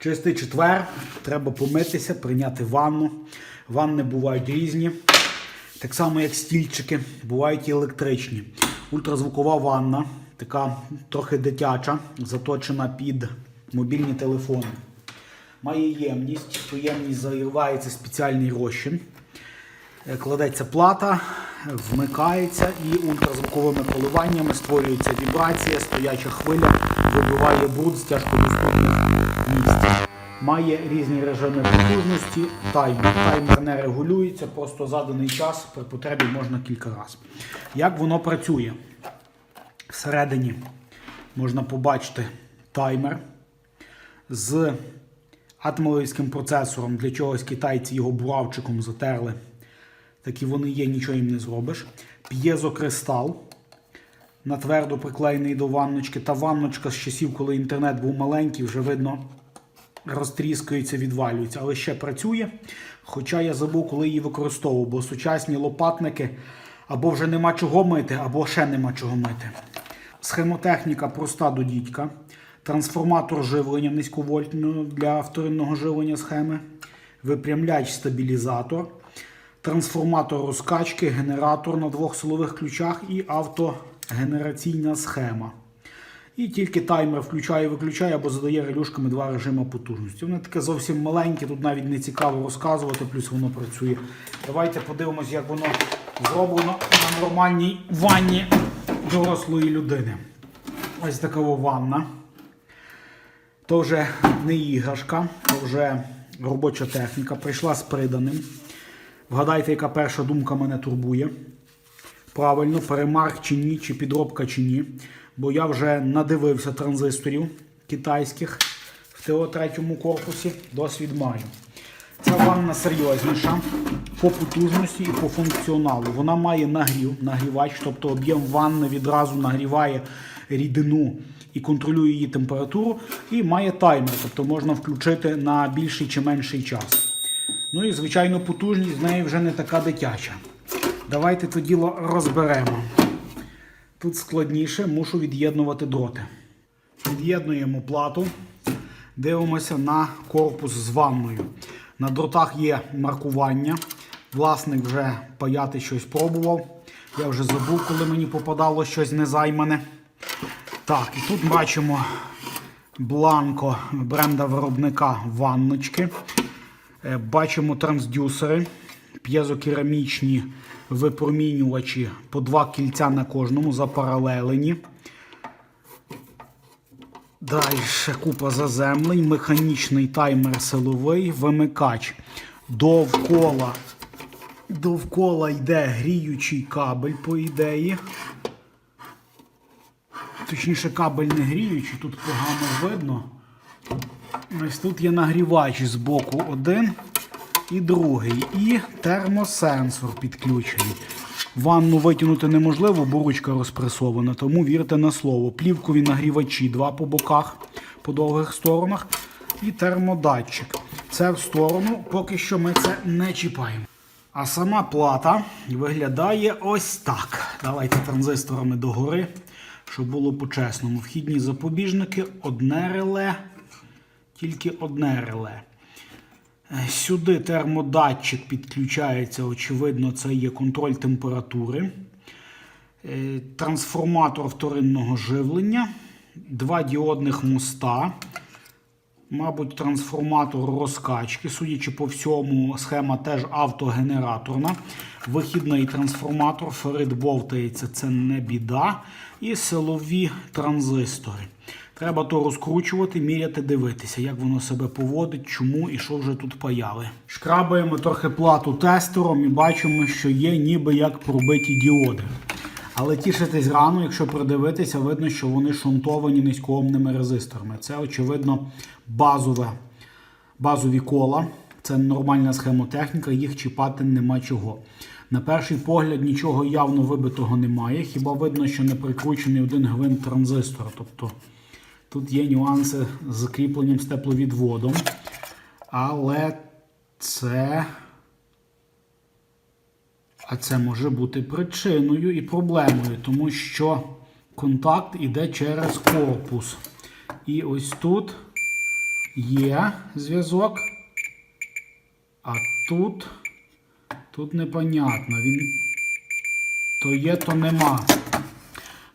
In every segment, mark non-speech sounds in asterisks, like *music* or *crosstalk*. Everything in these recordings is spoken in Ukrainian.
Чистий четвер, треба помитися, прийняти ванну. Ванни бувають різні. Так само, як стільчики, бувають і електричні. Ультразвукова ванна, така трохи дитяча, заточена під мобільні телефони. Має ємність, ту ємність заливається спеціальний розчин. Е, Кладеться плата, вмикається і ультразвуковими коливаннями створюється вібрація, стояча хвиля, вибиває бруд з тяжкодоступних місць. Має різні режими потужності, таймер. Таймер не регулюється, просто заданий час при потребі можна кілька разів. Як воно працює? Всередині можна побачити таймер з атмеловським процесором. Для чогось китайці його буравчиком затерли. Такі вони є, нічого їм не зробиш. П'єзокристал на твердо приклеєний до ванночки. Та ванночка з часів, коли інтернет був маленький, вже видно розтріскується, відвалюється, але ще працює. Хоча я забув, коли її використовував, бо сучасні лопатники або вже нема чого мити, або ще нема чого мити. Схемотехніка проста до дідька. Трансформатор живлення низьковольтного для вторинного живлення схеми, випрямляч стабілізатор, трансформатор розкачки, генератор на двох силових ключах і автогенераційна схема. І тільки таймер включає, виключає або задає релюшками два режими потужності. Воно таке зовсім маленьке, тут навіть не цікаво розказувати, плюс воно працює. Давайте подивимось, як воно зроблено на нормальній ванні дорослої людини. Ось така ванна. То вже не іграшка, то вже робоча техніка. Прийшла з приданим. Вгадайте, яка перша думка мене турбує. Правильно, перемарк чи ні, чи підробка чи ні. Бо я вже надивився транзисторів китайських в ТО-3 корпусі. Досвід маю. Ця ванна серйозніша по потужності і по функціоналу. Вона має нагрів, нагрівач, тобто об'єм ванни відразу нагріває рідину і контролює її температуру. І має таймер, тобто можна включити на більший чи менший час. Ну і, звичайно, потужність з неї вже не така дитяча. Давайте то діло розберемо. Тут складніше, мушу від'єднувати дроти. Від'єднуємо плату, дивимося на корпус з ванною. На дротах є маркування. Власник вже паяти щось пробував. Я вже забув, коли мені попадало щось незаймане. Так, і тут бачимо бланко бренда виробника ванночки. Е, Бачимо трансдюсери, п'єзокерамічні випромінювачі по два кільця на кожному запаралелені. Далі купа заземлень, механічний таймер силовий, вимикач. Довкола, довкола йде гріючий кабель, по ідеї. Точніше, кабель не гріючий, тут погано видно. Ось тут є нагрівач з боку один і другий. І термосенсор підключений. Ванну витягнути неможливо, бо ручка розпресована, тому вірте на слово. Плівкові нагрівачі, два по боках, по довгих сторонах. І термодатчик. Це в сторону, поки що ми це не чіпаємо. А сама плата виглядає ось так. Давайте транзисторами догори, щоб було по-чесному. Вхідні запобіжники, одне реле, тільки одне реле. Сюди термодатчик підключається, очевидно, це є контроль температури. Е, Трансформатор вторинного живлення, два діодних моста. Мабуть, трансформатор розкачки. Судячи по всьому, схема теж автогенераторна. Вихідний трансформатор, ферит бовтається, це не біда. І силові транзистори. Треба то розкручувати, міряти, дивитися, як воно себе поводить, чому і що вже тут паяли. Шкрабаємо трохи плату тестером і бачимо, що є ніби як пробиті діоди. Але тішитись рано, якщо придивитися, видно, що вони шунтовані низькоомними резисторами. Це, очевидно, базове, базові кола. Це нормальна схемотехніка, їх чіпати нема чого. На перший погляд нічого явно вибитого немає. Хіба видно, що не прикручений один гвинт транзистора. Тобто тут є нюанси з кріпленням з тепловідводом. Але це. А це може бути причиною і проблемою, тому що контакт іде через корпус. І ось тут є зв'язок. А тут, тут непонятно. Він то є, то нема.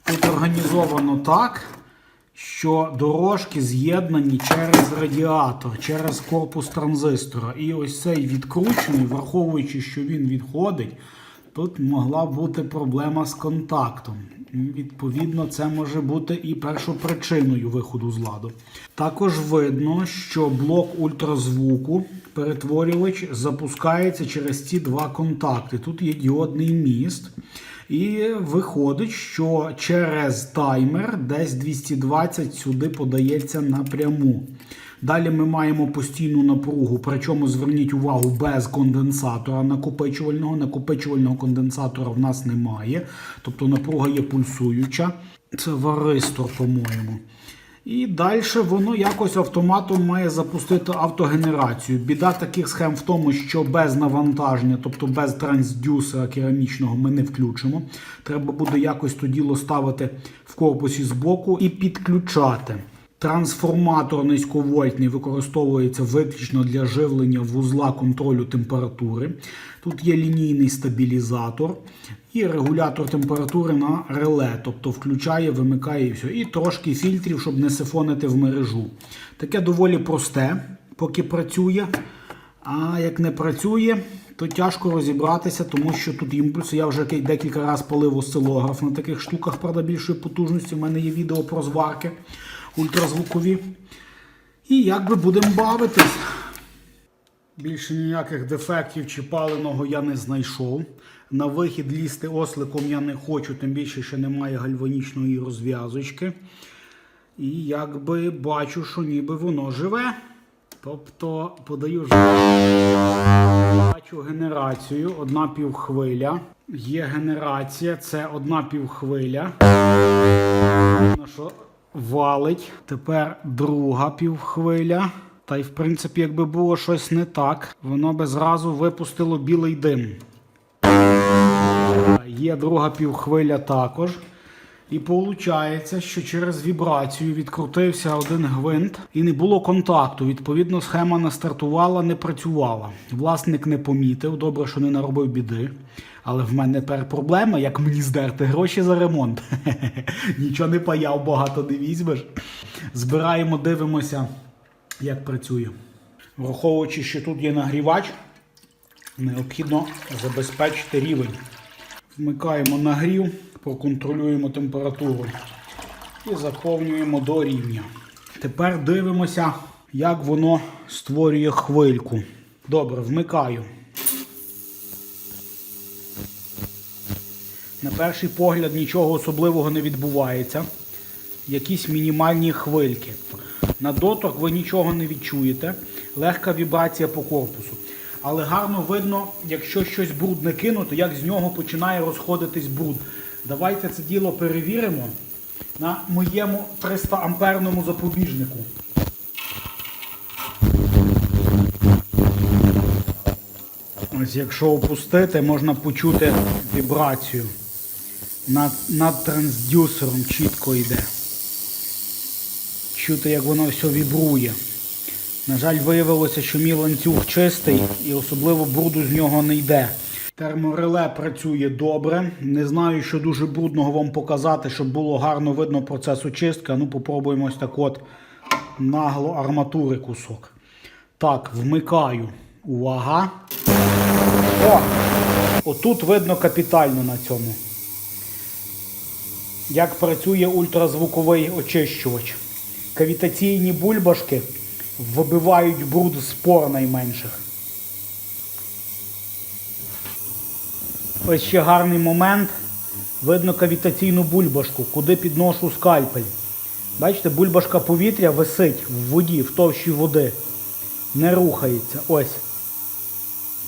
Тут організовано так, що дорожки з'єднані через радіатор, через корпус транзистора. І ось цей відкручений, враховуючи, що він відходить, тут могла бути проблема з контактом. Відповідно, це може бути і першопричиною виходу з ладу. Також видно, що блок ультразвуку, перетворювач, запускається через ці два контакти. Тут є діодний міст. І виходить, що через таймер десь 220 сюди подається напряму. Далі ми маємо постійну напругу, причому зверніть увагу без конденсатора накопичувального. Накопичувального конденсатора в нас немає. Тобто напруга є пульсуюча. Це варистор, по-моєму. І далі воно якось автоматом має запустити автогенерацію. Біда таких схем в тому, що без навантаження, тобто без трансдюсера керамічного, ми не включимо. Треба буде якось то діло ставити в корпусі збоку і підключати. Трансформатор низьковольтний використовується виключно для живлення вузла контролю температури. Тут є лінійний стабілізатор і регулятор температури на реле, тобто включає, вимикає і все. І трошки фільтрів, щоб не сифонити в мережу. Таке доволі просте, поки працює. А як не працює, то тяжко розібратися, тому що тут імпульси. Я вже декілька разів палив осцилограф на таких штуках, правда, більшої потужності. У мене є відео про зварки ультразвукові. І як би будемо бавитись. Більше ніяких дефектів чи паленого я не знайшов. На вихід лізти осликом я не хочу, тим більше, що немає гальванічної розв'язочки. І якби бачу, що ніби воно живе. Тобто подаю бачу генерацію, одна півхвиля. Є генерація, це одна півхвиля. Валить. Тепер друга півхвиля. Та й в принципі, якби було щось не так, воно би зразу випустило білий дим. Є друга півхвиля також. І виходить, що через вібрацію відкрутився один гвинт і не було контакту. Відповідно, схема не стартувала, не працювала. Власник не помітив, добре, що не наробив біди. Але в мене тепер проблема, як мені здерти гроші за ремонт. *laughs* Нічого не паяв, багато не візьмеш. Збираємо, дивимося, як працює. Враховуючи, що тут є нагрівач, необхідно забезпечити рівень. Вмикаємо нагрів, проконтролюємо температуру і заповнюємо до рівня. Тепер дивимося, як воно створює хвильку. Добре, вмикаю. На перший погляд нічого особливого не відбувається. Якісь мінімальні хвильки. На доторк ви нічого не відчуєте. Легка вібрація по корпусу. Але гарно видно, якщо щось брудне кинути, як з нього починає розходитись бруд. Давайте це діло перевіримо на моєму 300 амперному запобіжнику. Ось якщо опустити, можна почути вібрацію. Над, над трансдюсером чітко йде. Чути, як воно все вібрує. На жаль, виявилося, що мій ланцюг чистий і особливо бруду з нього не йде. Термореле працює добре. Не знаю, що дуже брудного вам показати, щоб було гарно видно процес очистки. Ну, попробуємо ось так от нагло арматури кусок. Так, вмикаю. Увага. О! Отут видно капітально на цьому. Як працює ультразвуковий очищувач. Кавітаційні бульбашки вибивають бруд з найменших. Ось ще гарний момент. Видно кавітаційну бульбашку, куди підношу скальпель. Бачите, бульбашка повітря висить в воді, в товщі води. Не рухається. Ось.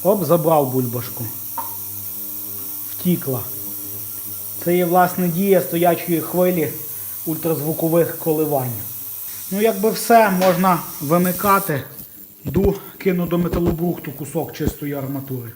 Оп, забрав бульбашку. Втікла. Це є власне дія стоячої хвилі ультразвукових коливань. Ну, якби все, можна вимикати. Ду, кину до металобрухту кусок чистої арматури.